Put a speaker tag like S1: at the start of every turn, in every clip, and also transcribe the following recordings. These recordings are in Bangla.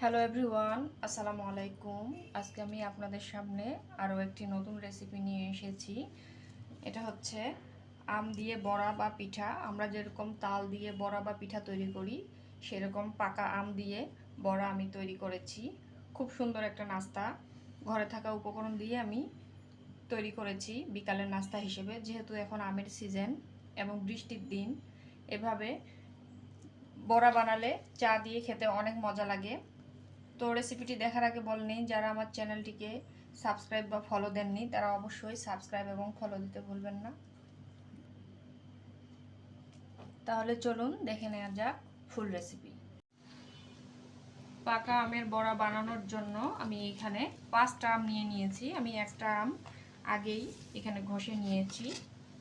S1: হ্যালো এভরিওয়ান আসসালামু আলাইকুম। আজকে আমি আপনাদের সামনে আরও একটি নতুন রেসিপি নিয়ে এসেছি। এটা হচ্ছে আম দিয়ে বড়া বা পিঠা। আমরা যেরকম তাল দিয়ে বড়া বা পিঠা তৈরি করি, সেরকম পাকা আম দিয়ে বড়া আমি তৈরি করেছি। খুব সুন্দর একটা নাস্তা। ঘরে থাকা উপকরণ দিয়ে আমি তৈরি করেছি বিকালের নাস্তা হিসেবে, যেহেতু এখন আমের সিজন এবং বৃষ্টির দিন। এভাবে বড়া বানালে চা দিয়ে খেতে অনেক মজা লাগে। তো রেসিপিটি দেখার আগে বলেনি যারা আমার চ্যানেলটিকে সাবস্ক্রাইব বা ফলো দেননি, তারা অবশ্যই সাবস্ক্রাইব এবং ফলো দিতে ভুলবেন না। তাহলে চলুন দেখে নেওয়া যাক ফুল রেসিপি পাকা আমের বড়া বানানোর জন্য আমি এখানে পাঁচটা আম নিয়ে নিয়েছি। আমি একটা আম আগেই এখানে ঘষে নিয়েছি।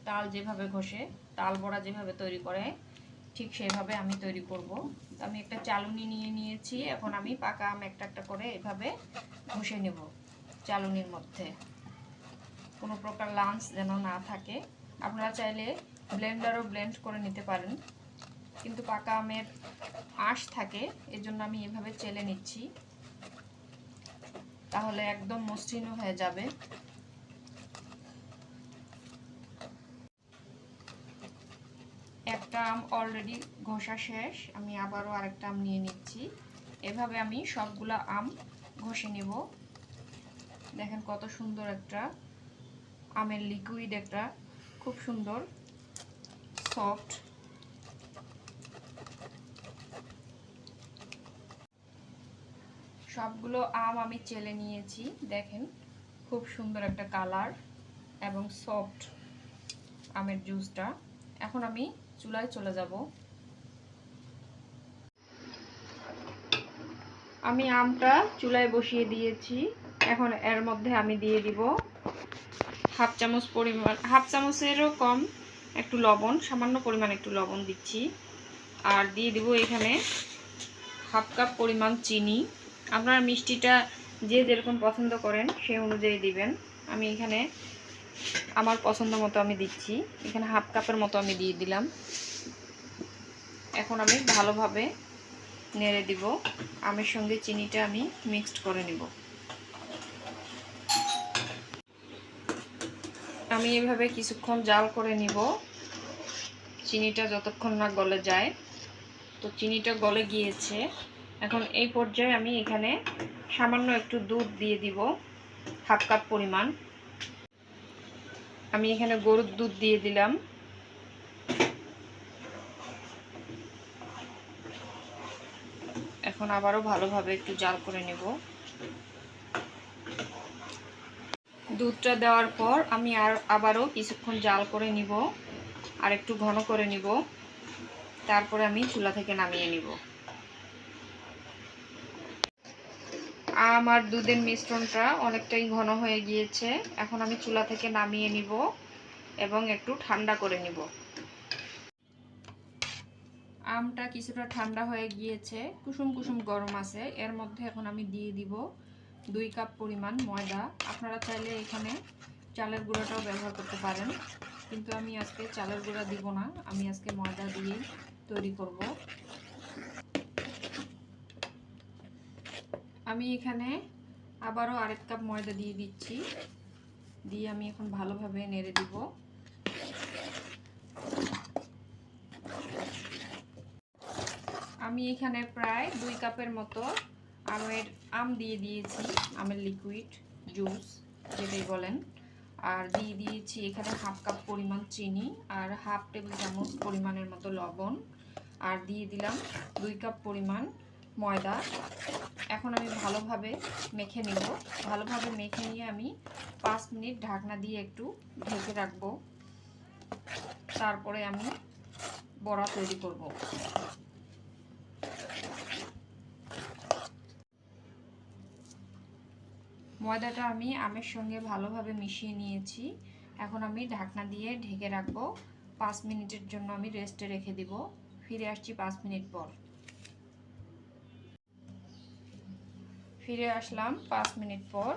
S1: তাল যেভাবে ঘষে, তাল বড়া যেভাবে তৈরি করে, ঠিক সেভাবে আমি তৈরি করব। আমি একটা চালুনি নিয়ে নিয়েছি, এখন আমি পাকা আম একটা একটা করে এভাবে ঘষে নেব চালুনির মধ্যে। কোনো প্রকার লাঞ্চ যেন না থাকে। আপনারা চাইলে ব্লেন্ডারও ব্লেন্ড করে নিতে পারেন। কিন্তু পাকা আমের আঁশ থাকে, এজন্য আমি এভাবে চেলে নিচ্ছি। তাহলে একদম মসৃণ হয়ে যাবে। আম অলরেডি ঘষা শেষ। আমি আবারও আরেকটা আম নিয়ে নিচ্ছি। এভাবে আমি সবগুলো আম ঘষে নেব। দেখেন কত সুন্দর একটা আমের লিকুইড একটা, খুব সুন্দর সফট সবগুলো আম আমি চেলে নিয়েছি, দেখেন, খুব সুন্দর একটা কালার এবং সফট আমের জুসটা এখন আমি চুলায় চলে যাব। আমি আমটা চুলায় বসিয়ে দিয়েছি। এখন এর মধ্যে আমি দিয়ে দিব হাফ চামচ পরিমাণ, হাফ চামচেরও কম একটু লবণ, সামান্য পরিমাণ একটু লবণ দিচ্ছি। আর দিয়ে দিব এখানে হাফ কাপ পরিমাণ চিনি। আপনার মিষ্টিটা যে যেরকম পছন্দ করেন সেই অনুযায়ী দিবেন। আমি এখানে আমার পছন্দ মতো আমি দিচ্ছি। এখানে হাফ কাপের মতো আমি দিয়ে দিলাম। এখন আমি ভালোভাবে নেড়ে দিব। আমের সঙ্গে চিনিটা আমি মিক্সড করে নিব। আমি এভাবে কিছুক্ষণ জাল করে নিব। চিনিটা যতক্ষণ না গলে যায়। তো চিনিটা গলে গিয়েছে। এখন এই পর্যায়ে আমি এখানে সামান্য একটু দুধ দিয়ে দিব। হাফ কাপ পরিমাণ। আমি এখানে গরুর দুধ দিয়ে দিলাম। এখন আবারও ভালোভাবে একটু জাল করে নেব। দুধটা দেওয়ার পর আমি আর আবারও কিছুক্ষণ জাল করে নিব আর একটু ঘন করে নিব। তারপরে আমি চুলা থেকে নামিয়ে নিব। আমার দুধের মিশ্রণটা অনেকটাই ঘন হয়ে গিয়েছে। এখন আমি চুলা থেকে নামিয়ে নিব এবং একটু ঠান্ডা করে নিব। আমটা কিছুটা ঠান্ডা হয়ে গিয়েছে, কুসুম কুসুম গরম আছে। এর মধ্যে এখন আমি দিয়ে দিব দুই কাপ পরিমাণ ময়দা। আপনারা চাইলে এখানে চালের গুঁড়োটাও ব্যবহার করতে পারেন। কিন্তু আমি আজকে চালের গুঁড়া দিব না, আমি আজকে ময়দা দিয়েই তৈরি করব। আমি এখানে আবারও আরেক কাপ ময়দা দিয়ে দিচ্ছি। দিয়ে আমি এখন ভালোভাবে নেড়ে দিব। আমি এখানে প্রায় দুই কাপের মতো আমের আম দিয়ে দিয়েছি, আমের লিকুইড জুস যেটাই বলেন। আর দিয়ে দিয়েছি এখানে হাফ কাপ পরিমাণ চিনি আর হাফ টেবিল চামচ পরিমাণের মতো লবণ। আর দিয়ে দিলাম দুই কাপ পরিমাণ ময়দা। এখন আমি ভালোভাবে মেখে নেব। ভালোভাবে মেখে নিয়ে আমি পাঁচ মিনিট ঢাকনা দিয়ে একটু ঢেকে রাখব। তারপরে আমি বড়া তৈরি করব। ময়দাটা আমি আমের সঙ্গে ভালোভাবে মিশিয়ে নিয়েছি। এখন আমি ঢাকনা দিয়ে ঢেকে রাখব। পাঁচ মিনিটের জন্য আমি রেস্টে রেখে দিব। ফিরে আসছি পাঁচ মিনিট পর। ফিরে আসলাম পাঁচ মিনিট পর।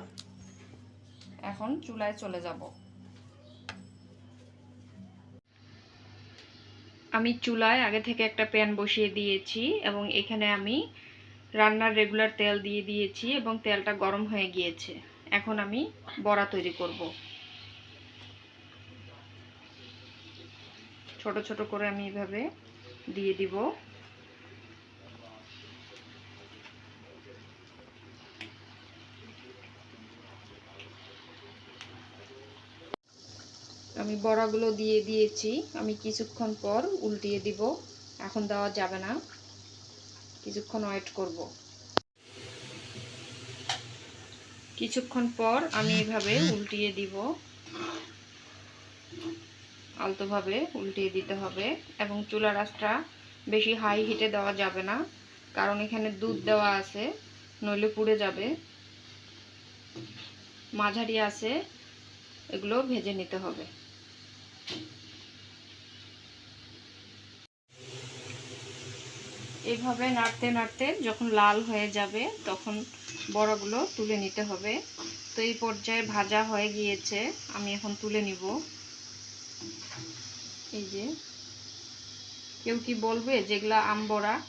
S1: এখন চুলায় চলে যাব। আমি চুলায় আগে থেকে একটা প্যান বসিয়ে দিয়েছি এবং এখানে আমি রান্নার রেগুলার তেল দিয়ে দিয়েছি এবং তেলটা গরম হয়ে গিয়েছে। এখন আমি বড়া তৈরি করব। ছোট ছোট করে আমি এভাবে দিয়ে দিব। বড়াগুলো দিয়ে দিয়েছি। আমি কিছুক্ষণ পর উল্টিয়ে দিব। এখন দেওয়া যাবে না। কিছুক্ষণ ওয়েট করব। কিছুক্ষণ পর আমি এভাবে উল্টিয়ে দিব। আলতোভাবে উল্টিয়ে দিতে হবে এবং চুলা রাসটা বেশি হাই হিটে দেওয়া যাবে না। কারণ এখানে দুধ দেওয়া আছে, নইলে পুড়ে যাবে। মাঝারি আছে, এগুলো ভেজে নিতে হবে। এভাবে নাড়তে নাড়তে যখন লাল হয়ে যাবে, তখন বড়াগুলো তুলে নিতে হবে। তো এই পর্যায়ে ভাজা হয়ে গিয়েছে, আমি এখন তুলে নিব। এই যে, কেউ কি বলবে যেগুলা আম বড়া?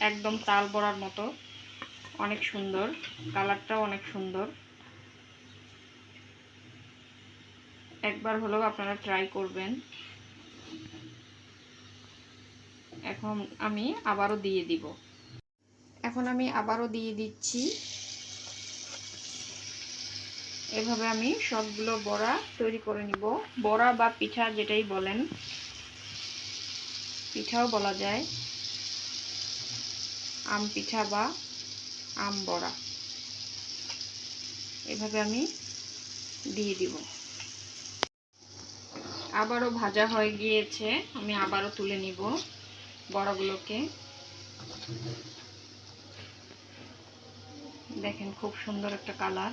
S1: একদম তাল বড়ার মতো, অনেক সুন্দর, কালারটাও অনেক সুন্দর। একবার হলেও আপনারা ট্রাই করবেন। এখন আমি আবারও দিয়ে দিব। এখন আমি আবারও দিয়ে দিচ্ছি। এভাবে আমি সবগুলো বড়া তৈরি করে নিব। বড়া বা পিঠা যেটাই বলেন, পিঠাও বলা যায়। আম পিঠা বা আম বড়া। এভাবে আমি দিয়ে দিব। আবারও ভাজা হয়ে গিয়েছে। আমি আবারও তুলে নিব বড়গুলোকে। দেখেন খুব সুন্দর একটা কালার।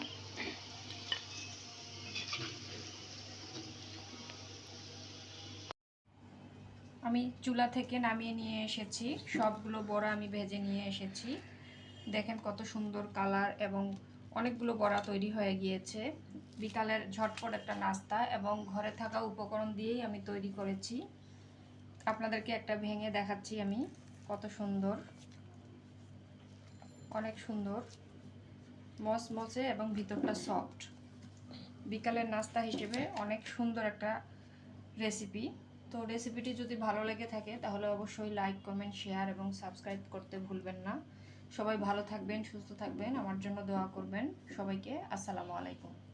S1: আমি চুলা থেকে নামিয়ে নিয়ে এসেছি। সবগুলো বড়া আমি ভেজে নিয়ে এসেছি। দেখেন কত সুন্দর কালার এবং অনেকগুলো বড়া তৈরি হয়ে গিয়েছে। বিকালের ঝটপট একটা নাস্তা এবং ঘরে থাকা উপকরণ দিয়েই আমি তৈরি করেছি। আপনাদেরকে একটা ভেঙে দেখাচ্ছি আমি, কত সুন্দর। অনেক সুন্দর। মচমচে এবং ভিতরটা সফট বিকালের নাস্তা হিসেবে অনেক সুন্দর একটা রেসিপি তো রেসিপিটি যদি ভালো লেগে থাকে, তাহলে অবশ্যই লাইক কমেন্ট শেয়ার এবং সাবস্ক্রাইব করতে ভুলবেন না। সবাই ভালো থাকবেন, সুস্থ থাকবেন। আমার জন্য দোয়া করবেন সবাইকে। আসসালামু আলাইকুম।